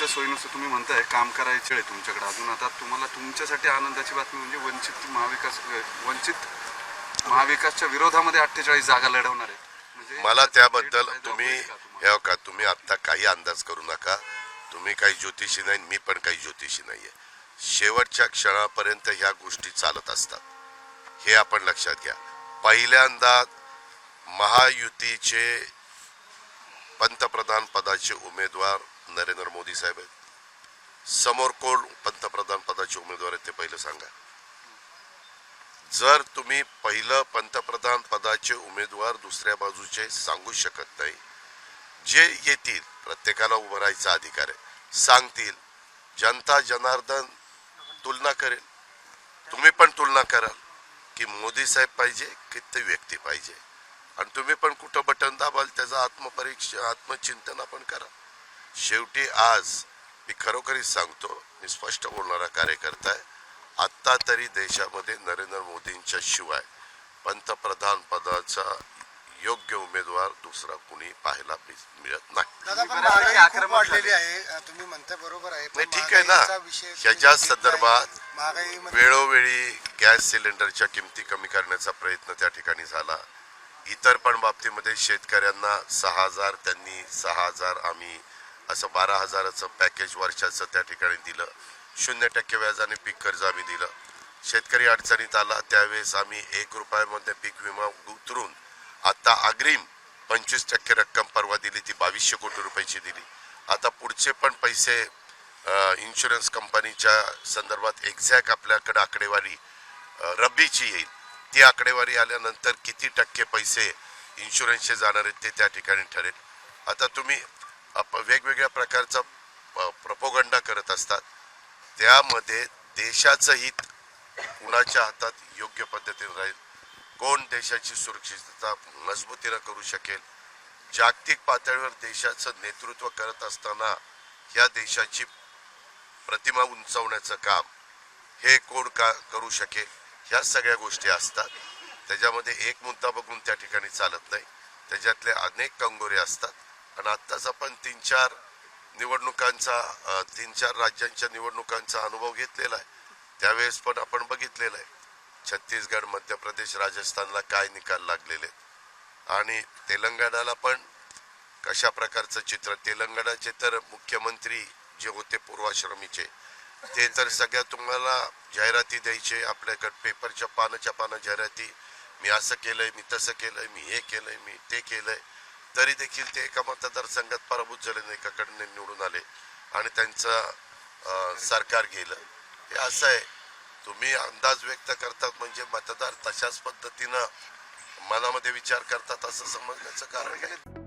तुमच्या सोयीनुसार तुम्ही म्हणताय काम करायचे आहे तुमच्याकडे. अजून आता तुम्हाला तुमच्यासाठी आनंदाची बातमी म्हणजे वंचित महाविकास वंचित महाविकासच्या विरोधामध्ये अठ्ठेचाळीस जागा लढवणार म्हणजे मला त्याबद्दल तुम्ही? हे का तुम्ही आत्ता काही अंदाज करू नका. तुम्ही काही ज्योतिषी नाही मी पण काही ज्योतिषी नाहीये. शेवटच्या क्षणापर्यंत ह्या गोष्टी चालत असतात. हे आपण लक्षात घ्या. पहिल्यांदा महायुतीचे पंतप्रधान पदाचे उमेदवार नरेंद्र मोदी साहेब आहेत. समोर कोण पंतप्रधान पदाचे उमेदवार आहेत ते पहिलं सांगा. जर तुम्ही पहिलं पंतप्रधान पदाचे उमेदवार दुसऱ्या बाजूचे सांगू शकत नाही जे येतील प्रत्येकाला उभं राहायचा अधिकार आहे. सांगतील जनता जनार्दन तुलना करेल. तुम्ही पण तुलना कराल की मोदी साहेब पाहिजे की ते व्यक्ती पाहिजे. आणि तुम्ही पण कुठं बटन दाबाल त्याचं आत्मपरीक्षा आत्मचिंतन आपण करा. शेवटी आज मी खरोखरीच सांगतो मी स्पष्ट बोलणारा कार्यकर्ता आहे. आत्ता तरी देशामध्ये नरेंद्र मोदींच्या शिवाय पंतप्रधान पदाचा योग्य उमेदवार दुसरा कुणी पाहायला मि- मिळत नाही. तुम्ही म्हणताय बरोबर आहे ठीक आहे ना. घेतलाय. संदर्भात वेळोवेळी गॅस सिलेंडरच्या किमती कमी करण्याचा प्रयत्न त्या ठिकाणी झाला. इतर पण बाबतीमध्ये शेतकऱ्यांना सहा हजार त्यांनी सहा हजार आम्ही असं बारा हजाराचं पॅकेज वर्षाचं त्या ठिकाणी दिलं. शून्य टक्के व्याजाने पीक कर्ज आम्ही दिलं. शेतकरी अडचणीत आला त्यावेळेस आम्ही एक रुपयामध्ये पीक विमा उतरून आता अग्रिम पंचवीस टक्के रक्कम परवा दिली ती बावीसशे कोटी रुपयाची दिली. आता पुढचे पण पैसे इन्शुरन्स कंपनीच्या संदर्भात एक्झॅक्ट आपल्याकडे आकडेवारी रब्बीची येईल. ती आकडेवारी आल्यानंतर किती टक्के पैसे इन्शुरन्सचे जाणार आहेत ते त्या ठिकाणी ठरेल. आता तुम्ही अप- वेगवेगळ्या प्रकारचा प्रपोगंडा करत असतात. त्यामध्ये देशाचं हित कुणाच्या हातात योग्य पद्धतीने राहील? कोण देशाची सुरक्षितता मजबूतीनं करू शकेल? जागतिक पातळीवर देशाचं नेतृत्व करत असताना या देशाची प्रतिमा उंचावण्याचं काम हे कोण का करू शकेल? ह्या सगळ्या गोष्टी असतात. त्याच्यामध्ये एक मुद्दा बघून त्या ठिकाणी चालत नाही. त्याच्यातले अनेक कंगोरे असतात. आणि आत्ताच आपण तीन चार निवडणुकांचा तीन चार राज्यांच्या निवडणुकांचा अनुभव घेतलेला आहे. त्यावेळेस पण आपण बघितलेलं आहे. छत्तीसगड मध्य प्रदेश राजस्थानला काय निकाल लागलेले आणि तेलंगणाला पण कशा प्रकारचं चित्र तेलंगणाचे तर मुख्यमंत्री जे होते पूर्वाश्रमीचे ते तर सगळ्या तुम्हाला जाहिराती द्यायचे आपल्याकडे पेपरच्या पानाच्या पानं जाहिराती मी असं केलंय मी तसं केलंय मी हे केलंय मी ते केलंय. तरी देखील ते एका मतदारसंघात पराभूत झाले नाही एकाकडे निवडून आले आणि त्यांचं सरकार गेलं. हे असं आहे. तुम्ही अंदाज व्यक्त करतात म्हणजे मतदार तशाच पद्धतीनं मनामध्ये विचार करतात असं समजण्याचं कारण आहे.